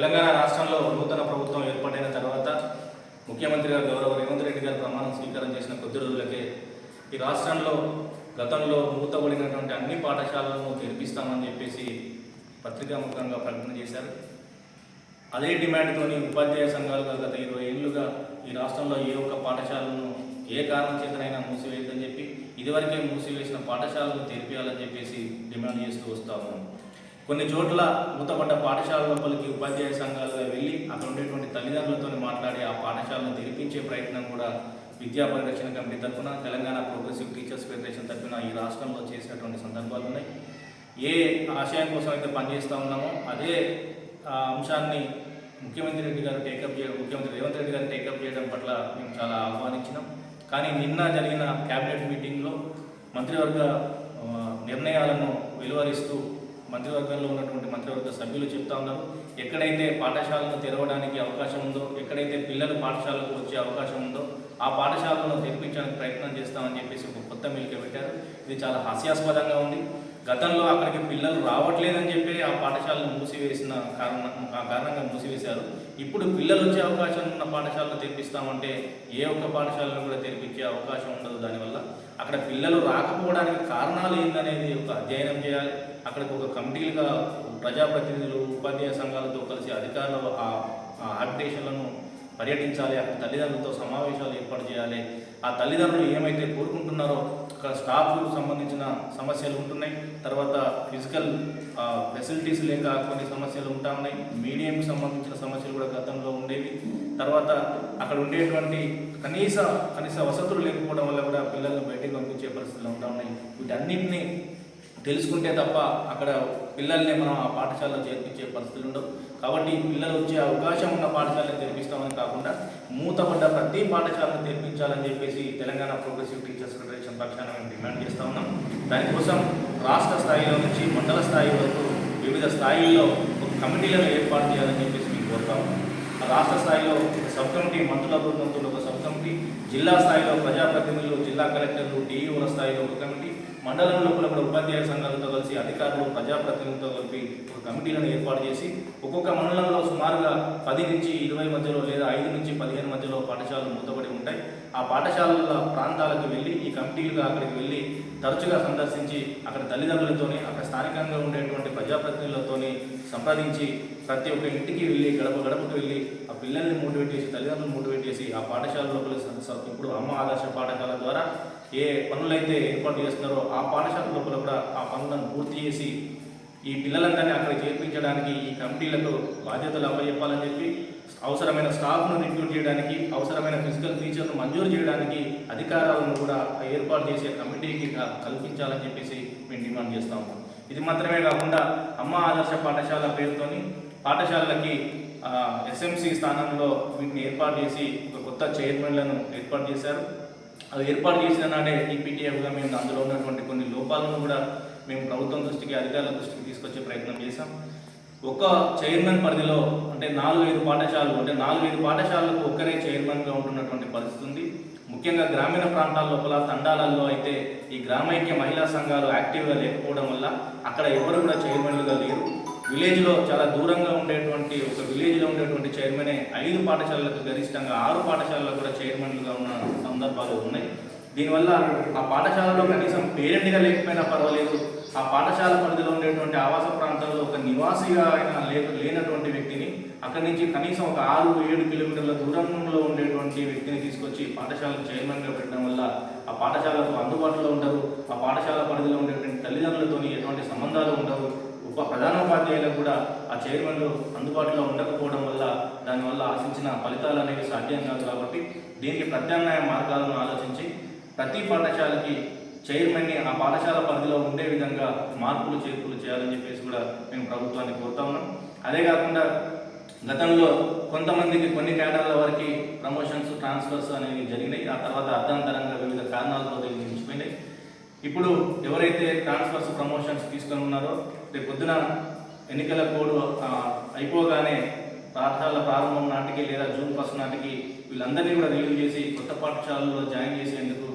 తెలంగాణ రాష్ట్రంలో నూతన ప్రభుత్వం ఏర్పడిన తర్వాత ముఖ్యమంత్రిగా గౌరవ రేవంత్ రెడ్డి గారు ప్రమాణం స్వీకారం చేసిన కొద్ది రోజులకే ఈ రాష్ట్రంలో గతంలో మూతబడినటువంటి అన్ని పాఠశాలలను తెరిపిస్తామని చెప్పేసి పత్రికాముఖంగా ప్రకటన చేశారు. అదే డిమాండ్తోని ఉపాధ్యాయ సంఘాలుగా గత ఇరవై ఏళ్ళుగా ఈ రాష్ట్రంలో ఏ ఒక్క పాఠశాలను ఏ కారణం చేతనైనా మూసివేయద్దని చెప్పి ఇదివరకే మూసివేసిన పాఠశాలను తెరిపియాలని చెప్పేసి డిమాండ్ చేస్తూ వస్తా ఉన్నాం. కొన్ని చోట్ల మూతపడ్డ పాఠశాల లోపలికి ఉపాధ్యాయ సంఘాలుగా వెళ్ళి అక్కడ ఉండేటువంటి తల్లిదండ్రులతో మాట్లాడి ఆ పాఠశాలను తెరిపించే ప్రయత్నం కూడా విద్యా పరిరక్షణ కమిటీ తరఫున తెలంగాణ ప్రోగ్రెసివ్ టీచర్స్ ఫెడరేషన్ తరఫున ఈ రాష్ట్రంలో చేసినటువంటి సందర్భాలు ఉన్నాయి. ఏ ఆశయం కోసం అయితే పనిచేస్తూ ఉన్నామో అదే ఆ అంశాన్ని ముఖ్యమంత్రి రెడ్డి గారు టేకప్ చేయడం ముఖ్యమంత్రి రేవంత్ రెడ్డి గారు టేకప్ చేయడం పట్ల మేము చాలా ఆహ్వానించినాం. కానీ నిన్న జరిగిన క్యాబినెట్ మీటింగ్లో మంత్రివర్గ నిర్ణయాలను వెలువరిస్తూ మంత్రివర్గంలో ఉన్నటువంటి మంత్రివర్గ సభ్యులు చెప్తా ఉన్నారు. ఎక్కడైతే పాఠశాలను తెరవడానికి అవకాశం ఉందో ఎక్కడైతే పిల్లలు పాఠశాలకు వచ్చే అవకాశం ఉందో ఆ పాఠశాలను తెరిపించడానికి ప్రయత్నం చేస్తామని చెప్పేసి ఒక కొత్త మెలిక పెట్టారు. ఇది చాలా హాస్యాస్పదంగా ఉంది. గతంలో అక్కడికి పిల్లలు రావట్లేదని చెప్పి ఆ పాఠశాలను మూసివేసిన కారణం ఆ కారణంగా మూసివేశారు. ఇప్పుడు పిల్లలు వచ్చే అవకాశం ఉన్న పాఠశాలను తెరిపిస్తామంటే ఏ ఒక్క పాఠశాలను కూడా తెరిపించే అవకాశం ఉండదు దానివల్ల. అక్కడ పిల్లలు రాకపోవడానికి కారణాలు ఏందనేది ఒక అధ్యయనం చేయాలి. అక్కడికి ఒక కమిటీలుగా ప్రజాప్రతినిధులు ఉపాధ్యాయ సంఘాలతో కలిసి అధికారులు ఆ ఆ పర్యటించాలి అక్కడ తల్లిదండ్రులతో సమావేశాలు ఏర్పాటు చేయాలి. ఆ తల్లిదండ్రులు ఏమైతే కోరుకుంటున్నారో అక్కడ స్టాఫ్కు సంబంధించిన సమస్యలు ఉంటున్నాయి. తర్వాత ఫిజికల్ ఫెసిలిటీస్ లేక కొన్ని సమస్యలు ఉంటా ఉన్నాయి మీడియంకి సంబంధించిన సమస్యలు కూడా గతంలో ఉండేవి. తర్వాత అక్కడ ఉండేటువంటి కనీస కనీస వసతులు లేకపోవడం వల్ల కూడా పిల్లల్ని బయటకు పంపించే పరిస్థితులు ఉంటా ఉన్నాయి వీటన్నింటినీ తెలుసుకుంటే తప్ప అక్కడ పిల్లల్ని మనం ఆ పాఠశాలలో చేర్పించే పరిస్థితులు ఉండవు. కాబట్టి పిల్లలు వచ్చే అవకాశం ఉన్న పాఠశాలను తెరిపిస్తామని కాకుండా మూతపడ్డ ప్రతి పాఠశాలను తెరిపించాలని చెప్పేసి తెలంగాణ ప్రోగ్రెసివ్ టీచర్స్ ఫెడరేషన్ పక్షాన మేము డిమాండ్ చేస్తూ ఉన్నాం. దానికోసం రాష్ట్ర స్థాయిలో నుంచి మండల స్థాయి వరకు వివిధ స్థాయిల్లో ఒక కమిటీలను ఏర్పాటు చేయాలని చెప్పేసి మేము కోరుతా ఉన్నాం. ఆ రాష్ట్ర స్థాయిలో సబ్ కమిటీ మంత్రుల బృందంతో ఒక సబ్ కమిటీ జిల్లా స్థాయిలో ప్రజాప్రతినిధులు జిల్లా కలెక్టర్లు డిఈఓల స్థాయిలో ఒక కమిటీ మండలం లోపల కూడా ఉపాధ్యాయ సంఘాలతో కలిసి అధికారులు ప్రజాప్రతినిధులతో కలిపి ఒక కమిటీలను ఏర్పాటు చేసి ఒక్కొక్క మండలంలో సుమారుగా పది నుంచి ఇరవై మధ్యలో లేదా ఐదు నుంచి పదిహేను మధ్యలో పాఠశాలలు మూతపడి ఉంటాయి. ఆ పాఠశాలల ప్రాంతాలకు వెళ్ళి ఈ కమిటీలుగా అక్కడికి వెళ్ళి తరచుగా సందర్శించి అక్కడ తల్లిదండ్రులతోని అక్కడ స్థానికంగా ఉండేటువంటి ప్రజాప్రతినిధులతోని సంప్రదించి ప్రతి ఒక్క ఇంటికి వెళ్ళి గడప గడపకు వెళ్ళి ఆ పిల్లల్ని మోటివేట్ చేసి తల్లిదండ్రులను మోటివేట్ చేసి ఆ పాఠశాల లోపల ఇప్పుడు అమ్మ ఆదర్శ పాఠశాల ద్వారా ఏ పనులైతే ఏర్పాటు చేస్తున్నారో ఆ పాఠశాల లోపల కూడా ఆ పనులను పూర్తి చేసి ఈ పిల్లలందరినీ అక్కడ చేర్పించడానికి ఈ కమిటీలకు బాధ్యతలు అప్పచెప్పాలని చెప్పి అవసరమైన స్టాఫ్ను రిక్రూట్ చేయడానికి అవసరమైన ఫిజికల్ ఫీచర్ను మంజూరు చేయడానికి అధికారాలను కూడా ఏర్పాటు చేసే కమిటీకి కల్పించాలని చెప్పేసి మేము డిమాండ్ చేస్తాము ఇది మాత్రమే కాకుండా అమ్మ ఆదర్శ పాఠశాల పేరుతోని పాఠశాలలకి ఎస్ఎంసి స్థానంలో వీటిని ఏర్పాటు చేసి ఒక కొత్త చైర్మన్లను ఏర్పాటు చేశారు. అది ఏర్పాటు చేసిన నాడే ఈపీటీఎఫ్గా మేము అందులో ఉన్నటువంటి కొన్ని లోపాలను కూడా మేము ప్రభుత్వం దృష్టికి అధికారుల దృష్టికి తీసుకొచ్చే ప్రయత్నం చేశాం. ఒక్క చైర్మన్ పరిధిలో అంటే నాలుగు ఐదు పాఠశాలలు అంటే నాలుగు ఐదు పాఠశాలలకు ఒక్కరే చైర్మన్గా ఉంటున్నటువంటి పరిస్థితి ఉంది. ముఖ్యంగా గ్రామీణ ప్రాంతాల లోపల తండాలలో అయితే ఈ గ్రామైక్య మహిళా సంఘాలు యాక్టివ్గా లేకపోవడం వల్ల అక్కడ ఎవరు కూడా చైర్మన్లుగా లేరు. విలేజ్లో చాలా దూరంగా ఉండేటువంటి ఒక విలేజ్లో ఉండేటువంటి చైర్మనే ఐదు పాఠశాలలకు గరిష్టంగా ఆరు పాఠశాలలకు కూడా చైర్మన్లుగా ఉన్న సందర్భాలు ఉన్నాయి. దీనివల్ల ఆ పాఠశాలలో కనీసం పేరెంట్గా లేకపోయినా పర్వాలేదు. ఆ పాఠశాల పరిధిలో ఉండేటువంటి ఆవాస ప్రాంతాల్లో ఒక నివాసిగా అయినా లేనటువంటి వ్యక్తిని అక్కడి నుంచి కనీసం ఒక ఆరు ఏడు కిలోమీటర్ల దూరంలో ఉండేటువంటి వ్యక్తిని తీసుకొచ్చి పాఠశాలకు చైర్మన్గా పెట్టడం వల్ల ఆ పాఠశాలకు అందుబాటులో ఉండరు ఆ పాఠశాల పరిధిలో ఉండేటువంటి తల్లిదండ్రులతోని ఎటువంటి సంబంధాలు ఉండవు ఉప ప్రధానోపాధ్యాయులకు కూడా ఆ చైర్మన్లు అందుబాటులో ఉండకపోవడం వల్ల దానివల్ల ఆశించిన ఫలితాలు అనేవి సాధ్యం కాదు కాబట్టి దీనికి ప్రత్యామ్నాయ మార్గాలను ఆలోచించి ప్రతి పాఠశాలకి చైర్మన్ని ఆ పాఠశాల పరిధిలో ఉండే విధంగా మార్పులు చేర్పులు చేయాలని చెప్పేసి కూడా మేము ప్రభుత్వాన్ని కోరుతా ఉన్నాం. అదే కాకుండా గతంలో కొంతమందికి కొన్ని కేడర్ల వరకు ప్రమోషన్స్ ట్రాన్స్ఫర్స్ అనేవి జరిగినాయి. ఆ తర్వాత అర్ధాంతరంగా వివిధ కారణాలతో నిలిచిపోయినాయి. ఇప్పుడు ఎవరైతే ట్రాన్స్ఫర్స్ ప్రమోషన్స్ తీసుకొని ఉన్నారో రేపు పొద్దున ఎన్నికల కోడ్ అయిపోగానే పాఠశాల ప్రారంభం నాటికి లేదా జూన్ ఫస్ట్ నాటికి వీళ్ళందరినీ కూడా రిలీవ్ చేసి కొత్త పాఠశాలలో జాయిన్ చేసేందుకు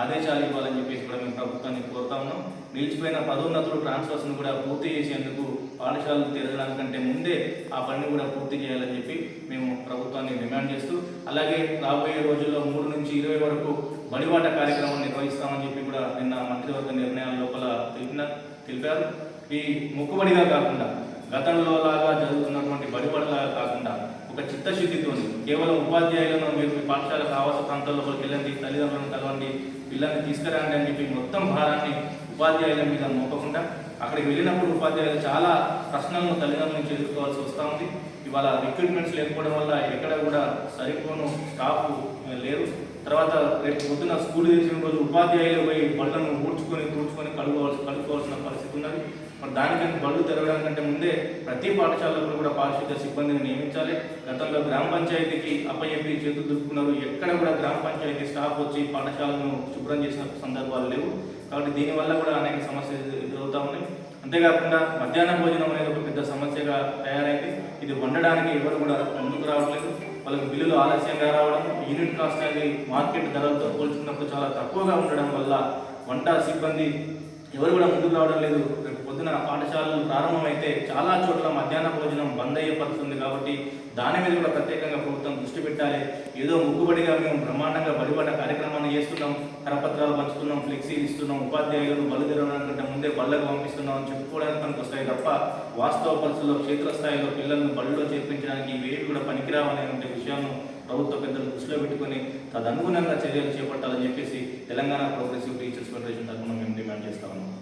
ఆదేశాలు ఇవ్వాలని చెప్పేసి కూడా మేము ప్రభుత్వాన్ని కోరుతా ఉన్నాం. నిలిచిపోయిన పదోన్నతులు ట్రాన్స్ఫర్స్ను కూడా పూర్తి చేసేందుకు పాఠశాలలు తెరవడానికంటే ముందే ఆ పనిని కూడా పూర్తి చేయాలని చెప్పి మేము ప్రభుత్వాన్ని డిమాండ్ చేస్తూ అలాగే రాబోయే రోజుల్లో మూడు నుంచి ఇరవై వరకు బడివాట కార్యక్రమం నిర్వహిస్తామని చెప్పి కూడా నిన్న మంత్రివర్గ నిర్ణయాల లోపల తెలిపినారు తెలిపారు. ఈ మొక్కుబడిగా కాకుండా గతంలో లాగా జరుగుతున్నటువంటి బడిబడిలాగా కాకుండా ఒక చిత్తశుద్ధితో కేవలం ఉపాధ్యాయులను మీరు మీ పాఠశాలకు ఆవాస ప్రాంతాల లోపలికి వెళ్ళండి తల్లిదండ్రులను కలవండి పిల్లల్ని తీసుకురండి అని చెప్పి మొత్తం భారాన్ని ఉపాధ్యాయుల మీద మోపకుండా అక్కడికి వెళ్ళినప్పుడు ఉపాధ్యాయులు చాలా ప్రశ్నలను తల్లిదండ్రుల నుంచి ఎదుర్కోవాల్సి వస్తూ ఉంది. ఇవాళ రిక్రూట్మెంట్స్ లేకపోవడం వల్ల ఎక్కడ కూడా సరిపోను స్టాఫ్ లేరు. తర్వాత రేపు పొద్దున స్కూల్ చేసిన రోజు ఉపాధ్యాయులు పోయి బళ్ళను ఊడ్చుకొని తూడ్చుకొని కడుక్కోవాల్సి కడుక్కోవాల్సిన పరిస్థితి ఉన్నది. మరి దానికంటే బళ్ళు తెరవడానికంటే ముందే ప్రతి పాఠశాలలో కూడా పారిశుద్ధ సిబ్బందిని నియమించాలి. గతంలో గ్రామ పంచాయతీకి అప్పయ్యప్పి చేతులు దుక్కున్నారు ఎక్కడ కూడా గ్రామ పంచాయతీ స్టాఫ్ వచ్చి పాఠశాలను శుభ్రం చేసిన సందర్భాలు లేవు. కాబట్టి దీనివల్ల కూడా అనేక సమస్యలు ఎదురవుతా ఉన్నాయి. అంతేకాకుండా మధ్యాహ్న భోజనం అనేది ఒక పెద్ద సమస్యగా తయారైంది. ఇది వండడానికి ఎవరు కూడా ముందుకు రావట్లేదు. వాళ్ళకి బిల్లులు ఆలస్యంగా రావడం యూనిట్ కాస్ట్ అనేది మార్కెట్ ధరలతో పోల్చుకున్నప్పుడు చాలా తక్కువగా ఉండడం వల్ల వంట సిబ్బంది ఎవరు కూడా ముందుకు రావడం లేదు. రేపు పొద్దున పాఠశాలలు ప్రారంభమైతే చాలా చోట్ల మధ్యాహ్న భోజనం బంద్ అయ్యే పడుతుంది కాబట్టి దాని మీద కూడా ప్రత్యేకంగా ప్రభుత్వం దృష్టి పెట్టాలి. ఏదో ముక్కుబడిగా మేము బ్రహ్మాండంగా బలిపడ్డ కార్యక్రమాన్ని చేస్తున్నాం కరపత్రాలు పంచుతున్నాం ఫ్లెక్సీలు ఇస్తున్నాం ఉపాధ్యాయులను బలు తెరవడానికంటే ముందే బళ్ళకు పంపిస్తున్నాం అని చెప్పుకోవడానికి మనకు వస్తాయి తప్ప వాస్తవ పరిస్థితుల్లో క్షేత్రస్థాయిలో పిల్లలను బడిలో చేర్పించడానికి ఇవేవి కూడా పనికిరావనే విషయాన్ని ప్రభుత్వ పెద్దలు దృష్టిలో పెట్టుకొని తదనుగుణంగా చర్యలు చేపట్టాలని చెప్పేసి తెలంగాణ ప్రోగ్రెసివ్ టీచర్స్ ఫెడరేషన్ తరఫున మేము డిమాండ్ చేస్తా ఉన్నాం.